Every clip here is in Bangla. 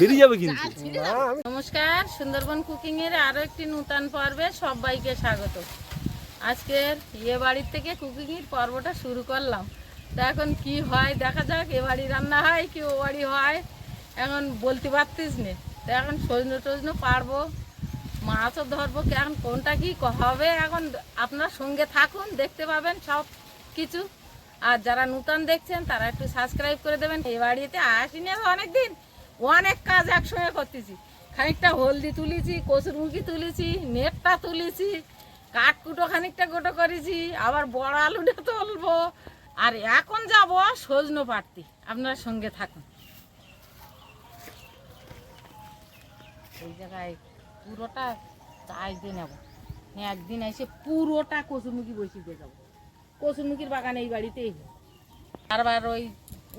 বেরিয়ে যাবে কিন্তু। নমস্কার সুন্দরবন কুকিং এর আরও একটি নূতন পর্বে সবাইকে স্বাগত। আজকের এ বাড়ির থেকে কুকিং এর পর্বটা শুরু করলাম। তো এখন কি হয় দেখা যাক এ বাড়ি রান্না হয় কি ও বাড়ি হয় এখন বলতে পারতিস নে। তো এখন সজনো টজনো পারব মাছও ধরবো কি এখন কোনটা কি হবে এখন আপনার সঙ্গে থাকুন দেখতে পাবেন সব কিছু। আর যারা নূতন দেখছেন তারা একটু সাবস্ক্রাইব করে দেবেন। এ বাড়িতে আসিনি অনেকদিন। অনেক কাজ একসঙ্গে করতেছি। খানিকটা হলদি তুলেছি কচুরমুখি তুলেছি, নেটটা তুলেছি, কাঠকুটো খানিকটা গোটো করেছি, আবার বড় আলুটা তুলবো। আর এখন যাব সজনো পাড়তি আপনার সঙ্গে থাকুন। এই জায়গায় পুরোটা চাষ দিয়ে নেব। হ্যাঁ একদিন এসে পুরোটা কচুরমুখি বসিয়ে দিয়ে যাব। কচুরমুখির বাগান এই বাড়িতেই। বারবার ওই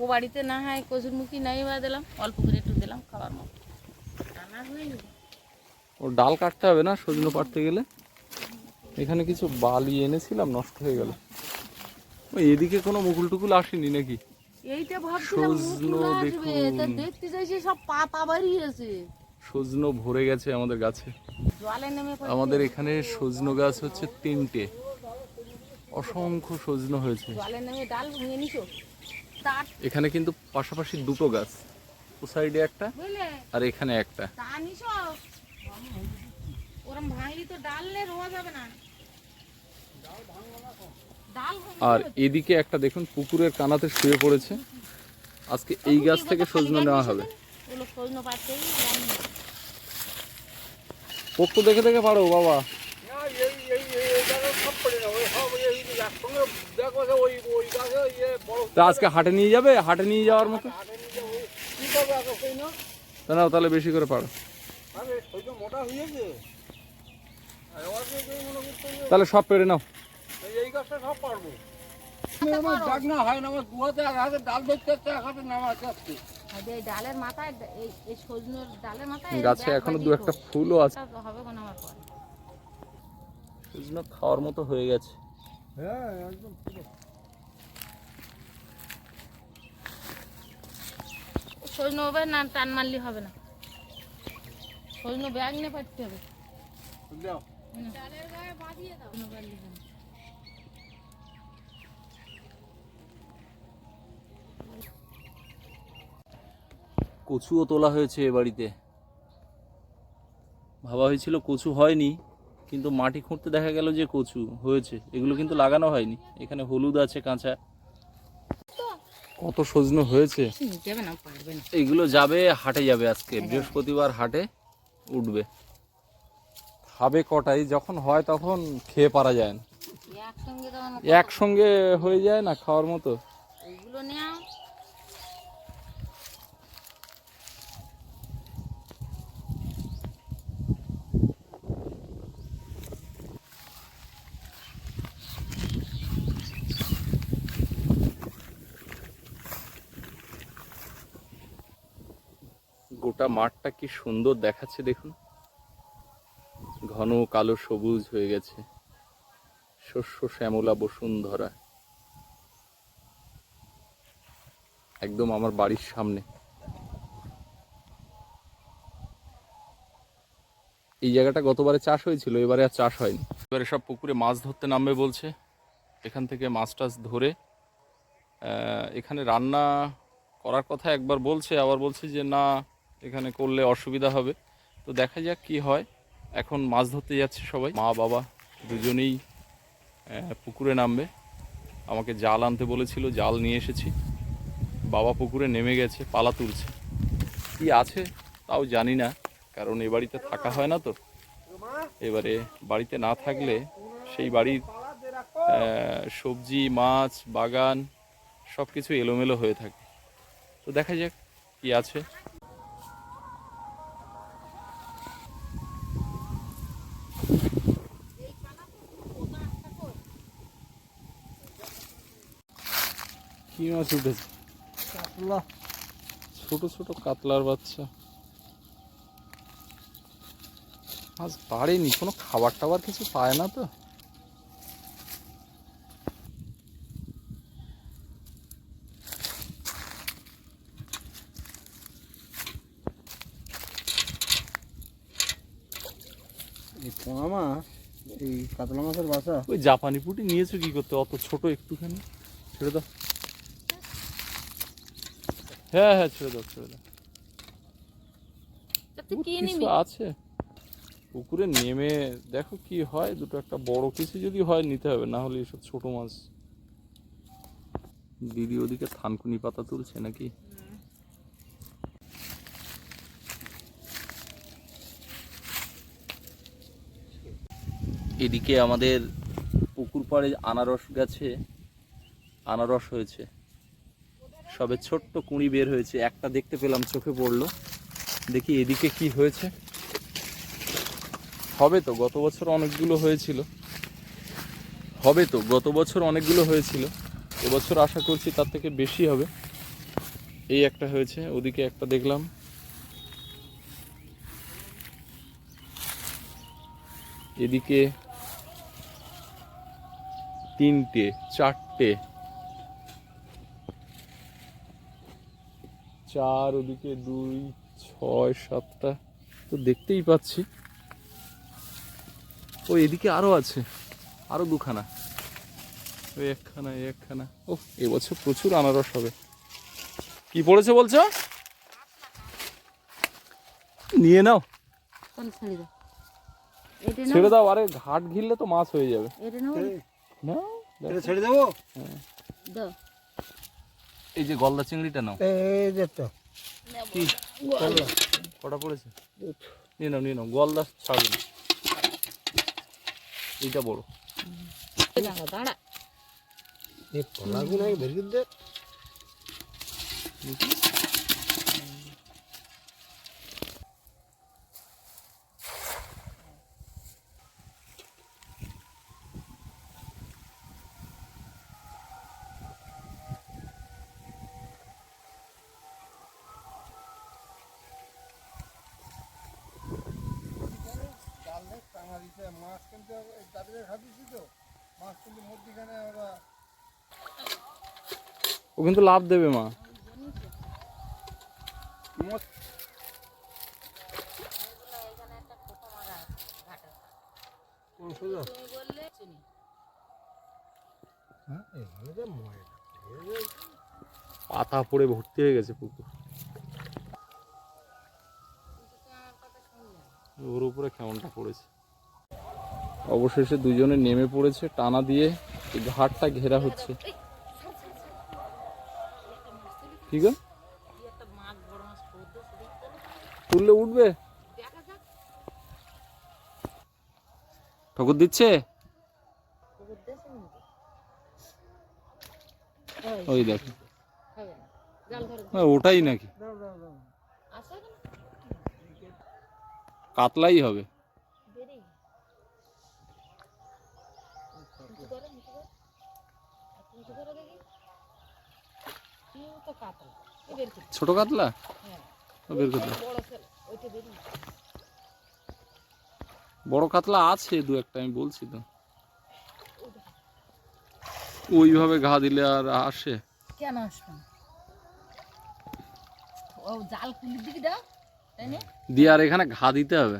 ও বাড়িতে না হয় কচুরমুখি নাই বা দিলাম অল্প করে একটু দিলাম খাবার মতো। রান্না হয়নি? ও ডাল কাটতে হবে না সজনে পাড়তে গেলে। এখানে কিছু বালি এনেছিলাম নষ্ট হয়ে গেল। এদিকে কোনো মুকুল টুকুল আসেনি নাকি? এইটা ভাবছিলাম মুকুল আসবে। তা দেখতে সব বাড়িয়েছে সজনো ভরে গেছে আমাদের গাছে। আমাদের এখানে সজনো গাছ হচ্ছে তিনটে। অসংখ্য সজনো হয়েছে। জলে নেমে ডাল ভেঙে নিছো? এখানে কিন্তু পাশাপাশি দুটো গাছ। ও সাইডে একটা আর এখানে একটা। আর এদিকে একটা দেখুন পুকুরের কানাতে শুয়ে পড়েছে। আজকে এই গাছ থেকে সজনে নেওয়া হবে। পোক্ত দেখে দেখে পারো বাবা। তা আজকে হাটে নিয়ে যাবে? হাটে নিয়ে যাওয়ার মতো? নাও তাহলে বেশি করে পারো। মোটা হয়েছে তাহলে সব পেরে নাও। এই গাছটা সব পারব না হয় না গাছে এখনও দু একটা ফুলও আছে। সজনো খাওয়ার মতো হয়ে গেছে। হ্যাঁ একদম সজনো হবে না টান মারলে হবে না। সজনো ব্যাগ নিয়ে পাঠতে হবে। কচুও তোলা হয়েছে এ বাড়িতে। ভাবা হয়েছিল কচু হয়নি। কিন্তু মাটি খুঁড়তে দেখা গেল যে কচু হয়েছে এগুলো কিন্তু লাগানো হয়নি। এখানে হলুদ আছে কাঁচা। কত সজনো হয়েছে? নিতে হবে না পারবে না এগুলো যাবে হাটে যাবে আজকে। বৃহস্পতিবার হাটে উঠবে। খাবে কটাই যখন হয় তখন খেয়ে পারা যায় না। একসঙ্গে হয়ে যায় না খাওয়ার মতো? এইগুলো নেওয়া গোটা মাঠটা কি সুন্দর দেখাচ্ছে দেখুন। ঘন কালো সবুজ হয়ে গেছে। শস্য শ্যামলা বসুন্ধরা। একদম আমার বাড়ির সামনে। এই জায়গাটা গতবারে চাষ হয়েছিল, এবারে আর চাষ হয়নি। এবারে সব পুকুরে মাছ ধরতে নামবে বলছে। এখান থেকে মাছ টাছ ধরে এখানে রান্না করার কথা একবার বলছে, আবার বলছে যে না এখানে করলে অসুবিধা হবে। তো দেখা যাক কি হয়। এখন মাছ ধরতে যাচ্ছে সবাই। মা, বাবা দুজনেই পুকুরে নামবে। আমাকে জাল আনতে বলেছিল, জাল নিয়ে এসেছি। বাবা পুকুরে নেমে গেছে, পালা তুলছে। কি আছে তাও জানি না, কারণ এ বাড়িতে থাকা হয় না তো। এবারে বাড়িতে না থাকলে সেই বাড়ির সবজি, মাছ, বাগান সব কিছু এলোমেলো হয়ে থাকে। তো দেখা যাক কি আছে। কি মাছ উঠেছে? কাতলা। ছোট ছোট কাতলার বাচ্চা। মাছ পারেনি কোনো খাবার টাবার কিছু পায় না তো। পোনা মাছ এই কাতলা মাছের বাসা ওই জাপানি পুটি নিয়েছো কি করতে? অত ছোট একটুখানি। ছেড়ে দাও। হ্যাঁ হ্যাঁ ছেড়ে দাও ছেড়ে দাও। কিছু আছে। পুকুরে নেমে দেখো কি হয় দুটো একটা বড় কিছু যদি হয় নিতে হবে না হলে এসব ছোট মাছ। দিদি ওদিকে থানকুনি পাতা তুলছে নাকি? এদিকে আমাদের পুকুর পাড়ে আনারস গাছে আনারস হয়েছে। সবে ছোট্ট কুঁড়ি বের হয়েছে। একটা দেখতে পেলাম, চোখে পড়ল। দেখি এদিকে কি হয়েছে। হবে তো, গত বছর অনেকগুলো হয়েছিল। হবে তো, গত বছর অনেকগুলো হয়েছিল। এবছর আশা করছি তার থেকে বেশি হবে। এই একটা হয়েছে, ওদিকে একটা দেখলাম। এদিকে তিনটে, চারটে চার ওদিকে দুই ছয় সাতটা। তো দেখতেই পাচ্ছি। ও এদিকে আরও আছে। আরও দুখানা। ওই একখানা একখানা। ও এবছর প্রচুর আনারস হবে। কি পড়েছে বলছো? নিয়ে নাও। ছেড়ে দাও? এটা ছেড়ে দাও। আরে ঘাট ঘিরলে তো মাছ হয়ে যাবে। না ছেড়ে দেবো? দাও। এই যে গলদা চিংড়িটা নাও। এই যে তো। কি? গলদা কটা পড়েছে? নিয়ে নাও নিয়ে নাও গলদা ছাড়ুন। এইটা বড়। দাঁড়া এই পোনাগুলো বেরিয়ে বের মাছ কিন্তু তাদের তো। মাছ কিন্তু মধ্যিখানে ওরা ও কিন্তু লাভ দেবে মা। হ্যাঁ পাতা পড়ে ভর্তি হয়ে গেছে পুকুর। ওর উপরে কেমনটা পড়েছে? অবশেষে দুজনে নেমে পড়েছে, টানা দিয়ে এই ঘাটটা ঘেরা হচ্ছে। ঠিক তুললে উঠবে? ঠকুর দিচ্ছে? ওই দেখো। ওটাই নাকি? কাতলাই হবে। কাতল। ছোট কাতলা? হ্যাঁ। বের করতে বড় কাতলা আছে দু একটা আমি বলছি তো। ওইভাবে ঘা দিলে আর আসে? কেন আসবে ও জাল কুলির দিকে দাও তাই না? দিয়ে আর এখানে ঘা দিতে হবে?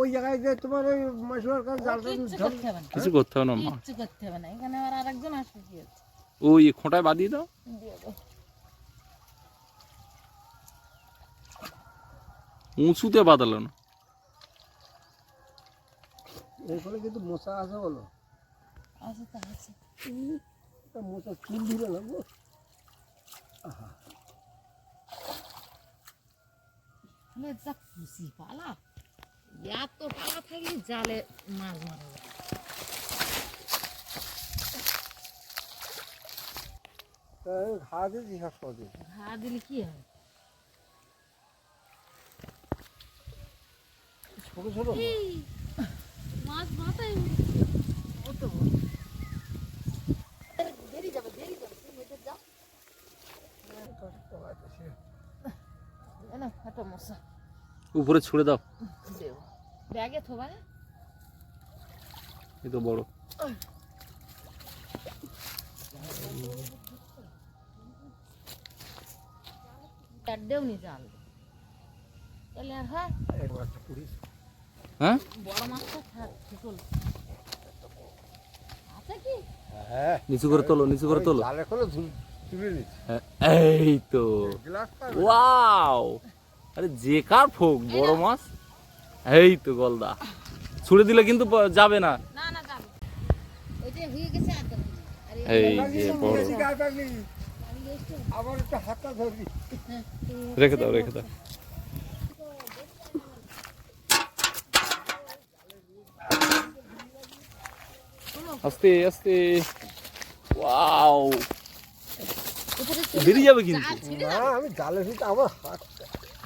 ওই জায়গায় যে তোমার ওই মাসুয়ার কাছে জালটা করতে হবে না। কিছু করতে হবে না মা। কিচ্ছু করতে হবে না। এখানে আবার আরেকজন আসবে কি হচ্ছে? ওই খোঁটায় বাঁধিয়ে দাও। দিয়ে দাও। উঁচুতে বাঁধালো না। এখানে কিন্তু মশা আছে বলো। আছে তো আছে। তা মশা চুল ধরে না গো? মানে যা খুশি পালা। এত পালা থাকলে জালে মাছ মারা তা ঘা দিয়েছি সব সহজে ঘা দিলে কি হবে ছোট ছোট? মাছ মাথায় কত দেরি যাবে দেরি যাবে তুমি ওইটা যাও। না একটা মশা। উপরে ছুড়ে দাও। ব্যাগে থোবা এই তো বড়। চারটেও তাহলে আর হয়? পুড়িস হ্যাঁ? বড় ঠিক আছে কি? হ্যাঁ। নিচু করে তোলো নিচু করে তোলো। জালে করে ধু- তুলে নিচ্ছি। হ্যাঁ, এই তো। ওয়াও! আরে যে কার ফোক বড় মাছ? এই তো গলদা। ছুড়ে দিলে কিন্তু যাবে না। না না যাবে। ওই যে হয়ে গেছে আর দরকার নেই। আরে এই যে বড়। আবার একটা হাতটা ধরবি রেখে দাও রেখে দাও আস্তে আস্তে ওয়াও উপরে বেরিয়ে যাবে কিন্তু আর ছিঁড়ে না আমি জালে দিতে আমার হাত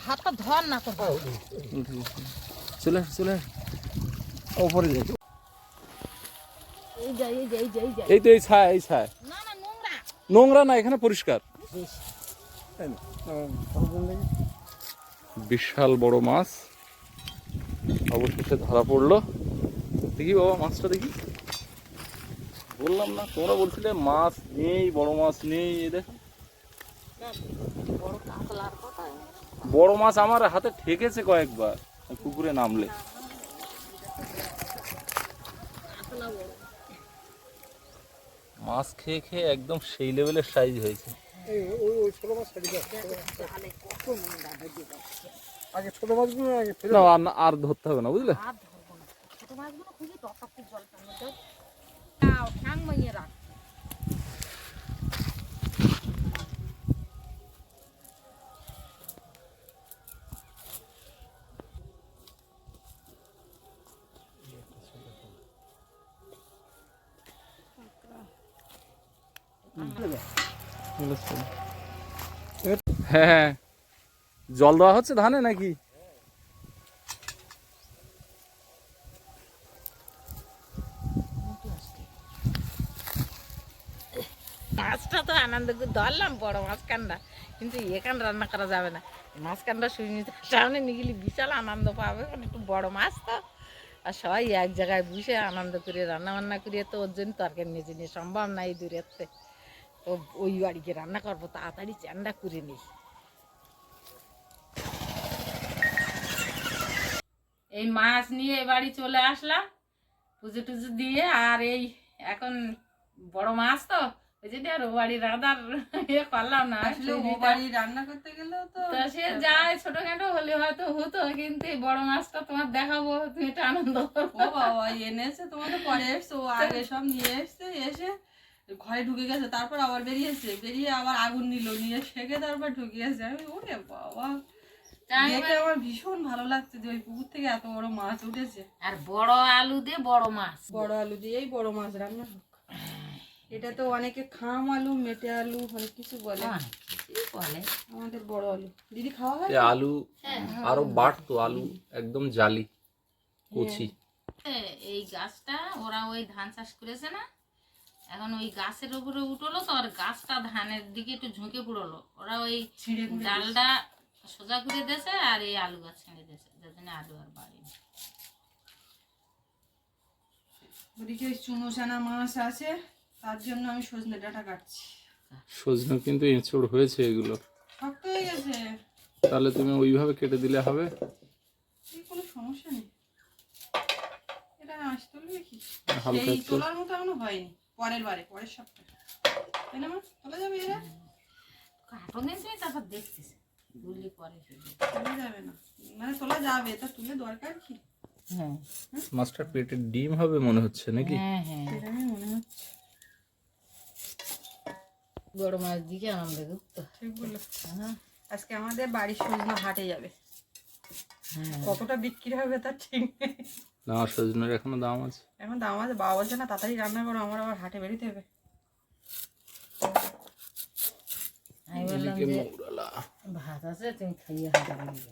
হাতটা ধর না তো চলে আস চলে আস ওপরে যাই এই যা এই যা এই যা এই যা এই তো এই ছায় এই ছায় না না নোংরা না, এখানে পরিষ্কার। বেশ বিশাল বড় মাছ। অবশেষে ধরা পড়ল। দেখি বাবা, মাছটা দেখি। বললাম না, তোমরা বলছিলে মাছ নেই, বড় মাছ নেই বড় মাছ আমার হাতে ঠেকেছে কয়েকবার, পুকুরে নামলে। মাছ খেয়ে খেয়ে একদম সেই লেভেলের সাইজ হয়েছে। জালে হয়ে আর না- আর ধরতে হবে না বুঝলে? আর ছোট মাছগুলো খুবই জলটার মাইয়ে রাখ হ্যাঁ। জল দেওয়া হচ্ছে ধানে নাকি? মাছটা তো আনন্দ ধরলাম বড় মাছ কিন্তু এখান রান্না করা যাবে না। মাছ কান্ডা সামনে নিয়ে গেলে বিশাল আনন্দ পাবে একটু বড় মাছ তো। আর সবাই এক জায়গায় বসে আনন্দ করে রান্না বান্না করিয়ে তো ওর জন্য তরকারি নিয়ে নিয়ে সম্ভব না এই দূরের থেকে। তো ওই বাড়িকে রান্না করব তাড়াতাড়ি চান্ডা করে নিই। এই মাছ নিয়ে এ বাড়ি চলে আসলাম পুজো টুজো দিয়ে আর এই এখন বড় মাছ তো ওই যে আর ও বাড়ি রান্নার ইয়ে করলাম না। আসলে ও বাড়ি রান্না করতে গেলেও তো তো সে যায় ছোটখাটো হলে হয়তো হতো কিন্তু এই বড় মাছটা তোমার দেখাবো তুমি এটা আনন্দ করব বাবা এনেছে তোমাদের পরে এসছে ও আগে সব নিয়ে এসছে এসে ঘরে ঢুকে গেছে তারপর আবার বেরিয়েছে বেরিয়ে আবার আগুন নিল নিয়ে সেকে তারপর ঢুকিয়েছে। আমি ওরে বাবা দেখে আমার ভীষণ ভালো লাগছে যে ওই পুকুর থেকে এত বড় মাছ উঠেছে। আর বড় আলু দিয়ে বড় মাছ। বড় আলু দিয়েই বড় মাছ রান্না হোক। এটা তো অনেকে খাম আলু মেটে আলু অনেক কিছু বলে। বলে। আমাদের বড় আলু। দিদি খাওয়া হয় আলু আরও বাড়তো আলু একদম জালি কচি। এই গাছটা ওরা ওই ধান চাষ করেছে না? এখন ওই গাছের উপরে উঠল তো আর গাছটা ধানের দিকে একটু ঝুঁকে পড়ল। ওরা ওই ছিঁড়ে ডালটা সোজা করে দিয়েছে আর এই আলু গাছ ছেড়ে দিয়েছে যার জন্য আলু আর বাড়েনি ওদিকে ওই মাছ আছে তার জন্য আমি সজনে ডাঁটা কাটছি। সজনে কিন্তু এঁচড় হয়েছে এগুলো। শক্ত হয়ে গেছে। তাহলে তুমি ওইভাবে কেটে দিলে হবে? কোনো সমস্যা নেই। এটা আঁশ তুলবে কি? সেই তোলার মতো এখনও হয়নি। পরের বারে পরের সপ্তাহে। তাই না মা? তোলা যাবে এরা? তারপর দেখছিস। বুঝলি পরে তোলা যাবে না। মানে তোলা যাবে তা তুলে দরকার কি? হ্যাঁ। মাছটার পেটের ডিম হবে মনে হচ্ছে নাকি? হ্যাঁ হ্যাঁ। মনে হচ্ছে। বড় মাছ দিকে আনন্দ ঠিক বলল হ্যাঁ। আজকে আমাদের বাড়ির সজনা হাটে যাবে। হ্যাঁ। কতটা বিক্রি হবে তার ঠিক নেই। না সজনের এখনও দাম আছে। এখন দাম আছে বাবা বলছে না তাড়াতাড়ি রান্না করো আমার আবার হাটে বেরোতে হবে। ভাত আছে তুমি খাইয়ে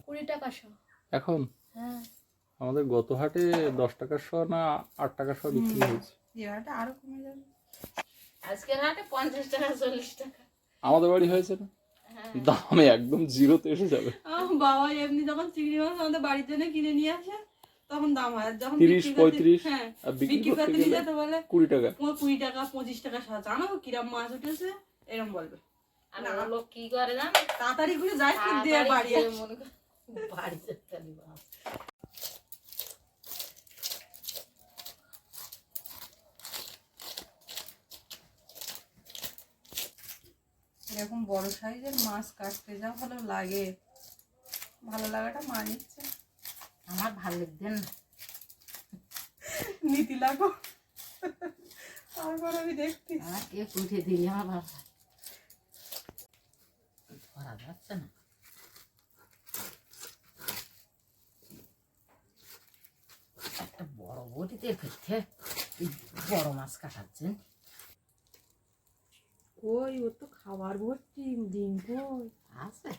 কুড়ি টাকা শো। এখন? হ্যাঁ। আমাদের গত হাটে দশ টাকার শ না আট টাকার শো বিক্রি হয়েছে। এই হাটে আরও কমে যাবে। আজকের হাটে পঞ্চাশ টাকা চল্লিশ টাকা। আমাদের বাড়ি হয়েছে না? দামে একদম জিরোতে এসে যাবে। বাবা এমনি যখন চিংড়ি মাছ আমাদের বাড়ির জন্য কিনে নিয়ে আসে তখন দাম হয়। যখন তিরিশ পঁয়ত্রিশ হ্যাঁ, বিক্রি যেতে বলে কুড়ি টাকা। কুড়ি টাকা পঁচিশ টাকা মাছ উঠেছে এরম বলবে। এরকম বড় সাইজের মাছ কাটতে যা ভালো লাগে। ভালো লাগাটা মানিচ্ছে আমার ভালো লাগবে না। নীতি লাগো। তারপর আমি দেখছি। আমার কে উঠে দিলে আমার ভালো লাগে। ধরা যাচ্ছে না। একটা বড় বটিতে ফেলতে বড় মাছ কাটাচ্ছেন কই ওর তো খাবার ভর্তি ডিম কই? আছে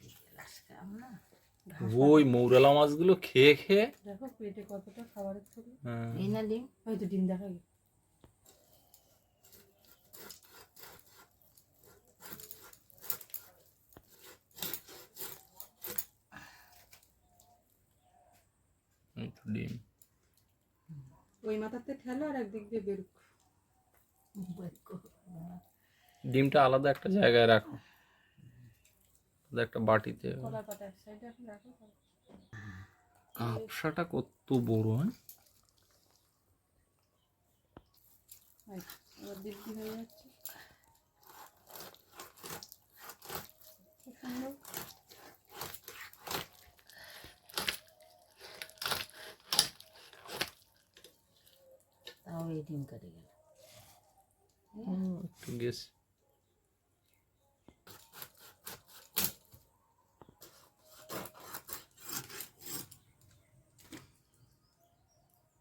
এই গ্লাস খাম না ওই মৌরালা মাছগুলো খেয়ে খেয়ে দেখো পেটে কতটা খাবারের থলি হ্যাঁ, এই না ডিম? হয়তো ডিম দেখা তো ডিম। ওই মাথাতে ঠেলো আর একদিক দিয়ে বেরুক। ডিমটা আলাদা একটা জায়গায় রাখো। একটা বাটিতে। কাপসাটা কত বড় হ্যাঁ? হয়ে তাও এই ডিম কেটে গেল। একটু গেছে।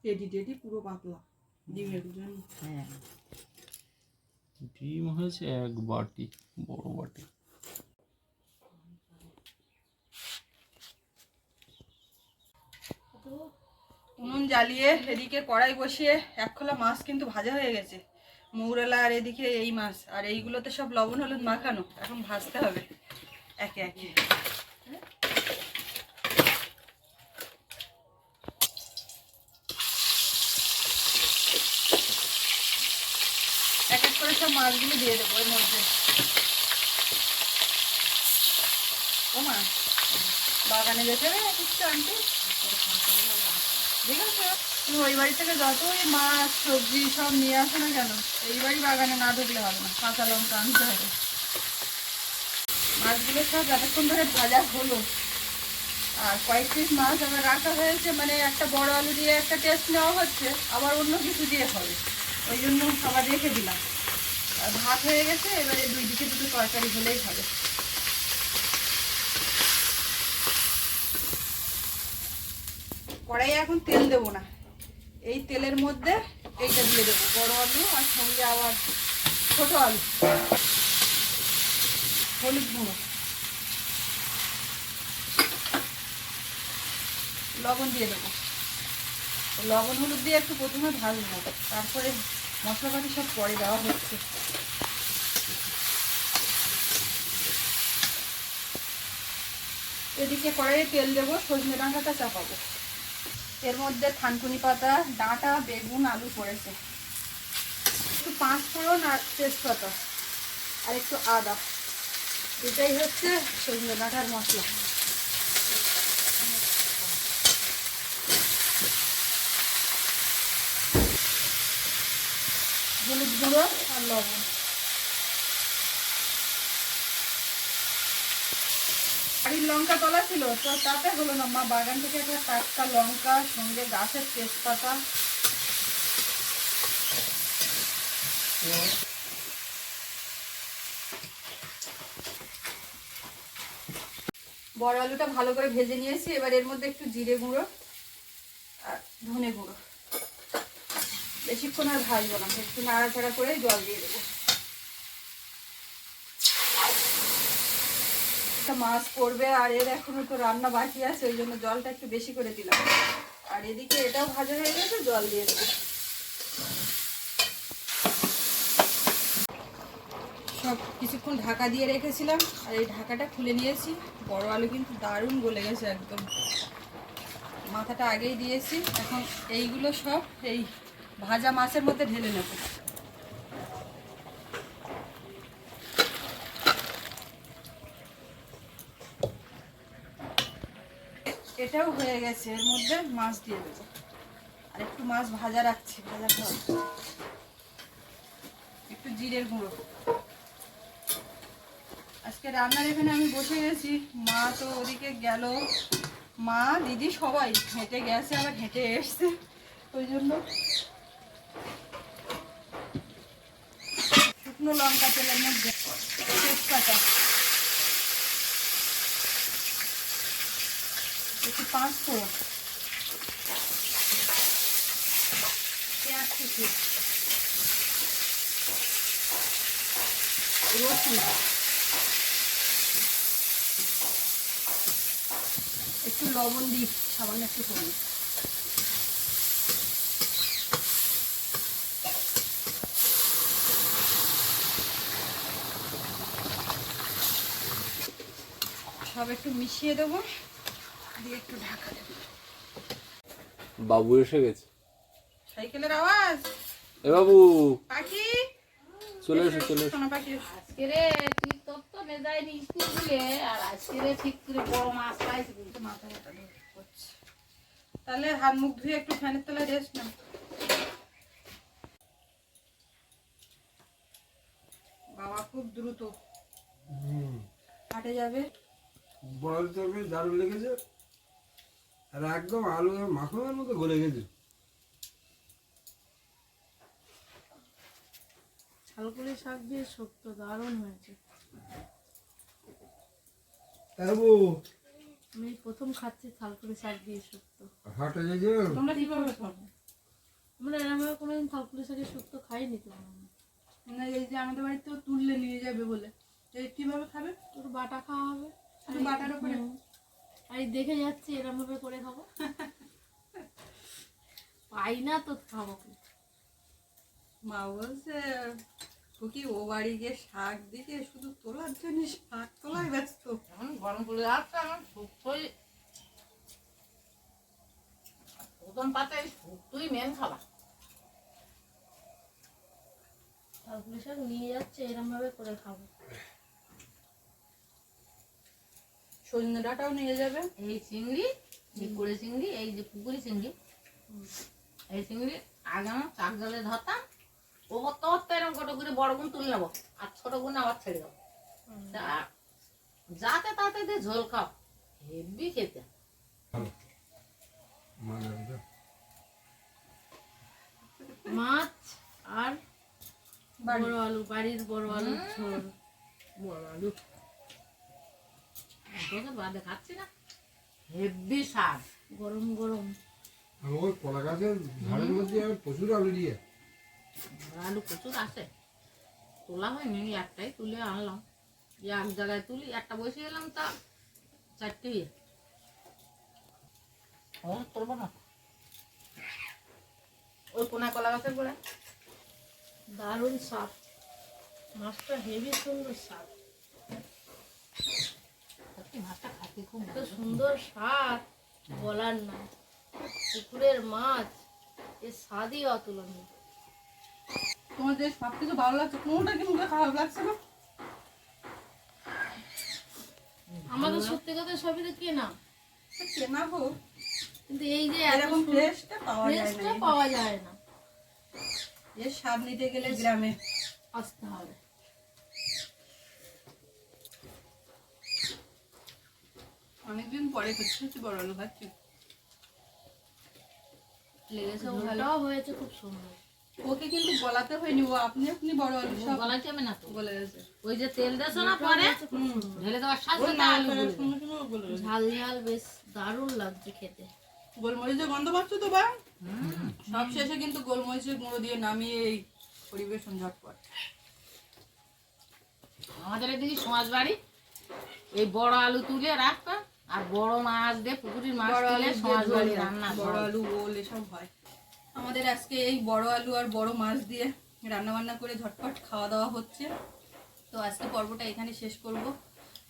টেডি টেডি পুরো পাতলা। ডিমের জন্য। হ্যাঁ। ডিম হয়েছে এক বাটি বড় বাটি। উনুন জ্বালিয়ে এদিকে কড়াই বসিয়ে এক খোলা মাছ কিন্তু ভাজা হয়ে গেছে। মৌরেলা আর এদিকে এই মাছ আর এইগুলোতে সব লবণ হলুদ মাখানো। এখন ভাজতে হবে। একে একে এক এক করে সব মাছগুলো দিয়ে দেবো এর মধ্যে। বাগানে যেতে হবে আনতে? ঠিক আছে তুমি ওই বাড়ি থেকে মাছ, সবজি সব নিয়ে আসো না কেন, এই বাড়ি বাগানে না ঢুকলে হবে না, কাঁচা লঙ্কা আনতে হবে। মাছগুলো সব যতক্ষণ ধরে ভাজা হলো, আর কয়েক পিস মাছ আমার রাখা হয়েছে মানে একটা বড় আলু দিয়ে একটা টেস্ট নেওয়া হচ্ছে, আবার অন্য কিছু দিয়ে হবে। ওই জন্য আবার রেখে দিলাম। ভাত হয়ে গেছে, এবারে দুই দিকে দুটো তরকারি হলেই হবে। কড়াইয়ে এখন তেল দেবো না। এই তেলের মধ্যে এইটা দিয়ে দেবো, বড় আলু আর সঙ্গে আবার ছোট আলু। হলুদ গুঁড়ো। লবণ দিয়ে দেবো। লবণ হলুদ দিয়ে একটু প্রথমে ভাজবো, তারপরে মশলাপাতি সব পরে দেওয়া হচ্ছে। এদিকে কড়াইয়ে তেল দেবো, সজনে ডাঁটাটা চাপাবো। এর মধ্যে থানকুনি পাতা, ডাঁটা, বেগুন, আলু পড়েছে। একটু পাঁচ ফোড়ন আর তেজপাতা, আর একটু আদা। এটাই হচ্ছে সজনে ডাঁটার মশলা হলুদ গুঁড়ো আর লবণ। বাড়ির লঙ্কা তলা ছিল, তো তাতে হলো না। মা বাগান থেকে একটা টাটকা লঙ্কা, সঙ্গে গাছের তেজপাতা। বড় আলুটা ভালো করে ভেজে নিয়েছি। এবার এর মধ্যে একটু জিরে গুঁড়ো আর ধনে গুঁড়ো। বেশিক্ষণ আর ভাজবো না, একটু নাড়াচাড়া করে জল দিয়ে দেবো। একটা মাছ পড়বে আর এর এখনও তো রান্না বাকি আছে, ওই জন্য জলটা একটু বেশি করে দিলাম। আর এদিকে এটাও ভাজা হয়ে গেছে, জল দিয়ে দেবো। সব কিছুক্ষণ ঢাকা দিয়ে রেখেছিলাম, আর এই ঢাকাটা খুলে নিয়েছি। বড় আলু কিন্তু দারুণ গলে গেছে একদম। মাথাটা আগেই দিয়েছি, এখন এইগুলো সব এই ভাজা মাছের মধ্যে ঢেলে নেব। এটাও হয়ে গেছে, এর মধ্যে মাছ দিয়ে দেবো। আর একটু মাছ ভাজা রাখছি, ভাজা খাওয়া। একটু জিরের গুঁড়ো। আজকে রান্নার এখানে আমি বসে গেছি, মা তো ওদিকে গেল। মা, দিদি সবাই, হেঁটে গেছে, আবার হেঁটে এসছে। ওই জন্য শুকনো লঙ্কা তেলের মধ্যে তেজপাতা। একটু পাঁচ ফোড়ন। পেঁয়াজ কুচি। রসুন। একটু লবণ দিই, সামান্য একটু করি সব একটু মিশিয়ে দেবো দিয়ে একটু ঢাকা দেবো। বাবু এসে গেছে। সাইকেলের আওয়াজ? এ বাবু। পাখি? চলে এসো চলে এসো। পাখি আজকে রে তুই তোর তো মেজাইনি স্কুল গুলে আর আজকে রে ঠিক করে বড় মাছ পাইছি কিন্তু মাথা ব্যথা ধরে করছে। তাহলে হাত মুখ ধুয়ে একটু ফ্যানের তলায় রেস্ট না বাবা খুব দ্রুত হাটে যাবে। বড় তরকারি দারুণ লেগেছে। আর একদম আলু মাখনের মতো গলে গেছে। শালকুলি শাক দিয়ে শক্ত দারুণ হয়েছে। আমি প্রথম খাচ্ছি থালকুলি শাক দিয়ে শুক্তো হাটে যেছে তোমরা কীভাবে খাবে? আমরা এরকম কোনোদিন থালকুলি শাকের শুক্তো খাইনি তো। না এই যে আমাদের বাড়িতে তুললে নিয়ে যাবে বলে। এই কীভাবে খাবে? তোর বাটা খাওয়া হবে। বাটার উপরে। আর দেখে যাচ্ছি এরকম ভাবে করে খাব। পাই না তো খাব মা বলছে খুকি ও বাড়ি গিয়ে শাক দিকে শুধু তোলার জন্য শাক তোলায় ব্যস্ত। এখন গরম করে যাচ্ছে আমার শুক্তোই প্রথম পাতায় শুক্তোই মেন খাবার। থালকুলি শাক নিয়ে যাচ্ছে এরকম ভাবে করে খাব। সজনে ডাঁটাও নিয়ে যাবে। এই চিংড়ি এই কুড়ে চিংড়ি এই যে পুকুরি চিংড়ি। এই চিংড়ি আগে আমি চাক জলে ধরতাম। ও করতে করতে এরকম কত করে বড় গুণ তুলে নেব আর ছোট গুণ আবার ছেড়ে দেবো। তা যাতে তাতে দিয়ে ঝোল খাও হেভি খেতে। মাছ আর বড়। আলু বাড়ির বড় আলু ঝোল। বড় আলু। বাদে খাচ্ছি না। স্বাদ। গরম গরম। আমার কলা গাছের ঝাড়ের মধ্যে প্রচুর আলু দিয়ে। আলু প্রচুর আছে। তোলা হয়নি একটাই তুলে আনলাম। এক জায়গায় তুলি একটা বসে এলাম তা চারটে ইয়ে। ও তুলবো না। ওই কলা গাছের দারুণ স্বাদ। মাছটা হেভি সুন্দর স্বাদ। সত্যি মাছটা খাতে খুব এত সুন্দর স্বাদ বলার না। পুকুরের মাছ এর স্বাদই অতুলনীয়। তোমাদের সব কিছু ভালো লাগছে কোনটা কি মুখে খারাপ লাগছে না? আমাদের সত্যি কথা সবই তো কেনা। কেনা হোক। কিন্তু এই যে এরকম ফ্রেশটা পাওয়া যায় না পাওয়া যায় না। এর স্বাদ নিতে গেলে গ্রামে আসতে হবে। অনেকদিন পরে করছি হচ্ছে বড় আলু খাচ্ছি লেগেছে ভালো হয়েছে খুব সুন্দর। ওকে কিন্তু বলাতে হয়নি ও আপনি আপনি বড় আলু সব না তো। বলে গেছে। ওই যে তেল দেছো না পরে? ঢেলে দেওয়ার সাথে সাথে আলু ঝাল ঝাল বেশ দারুণ লাগছে খেতে। গোলমরিচের গন্ধ পাচ্ছ তো বা সব শেষে কিন্তু গোলমরিচের গুঁড়ো দিয়ে নামিয়ে এই পরিবেশন ঝটপট। আমাদের এদিকে সমাজ বাড়ি এই বড় আলু তুলে রাখবা। আর বড় মাছ দিয়ে পুকুরির মাছ আলু সমাজ বাড়ি রান্না বড় আলু ওল এসব হয়। আমাদের আজকে এই বড় আলু আর বড় মাছ দিয়ে রান্না বান্না করে ঝটপট খাওয়া দাওয়া হচ্ছে। তো আজকে পর্বটা এখানে শেষ করব।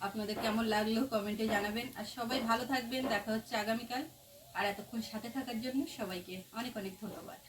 আপনাদের কেমন লাগল কমেন্টে জানাবেন। আর সবাই ভালো থাকবেন দেখা হচ্ছে আগামীকাল। আর এতক্ষণ সাথে থাকার জন্য সবাইকে অনেক অনেক ধন্যবাদ।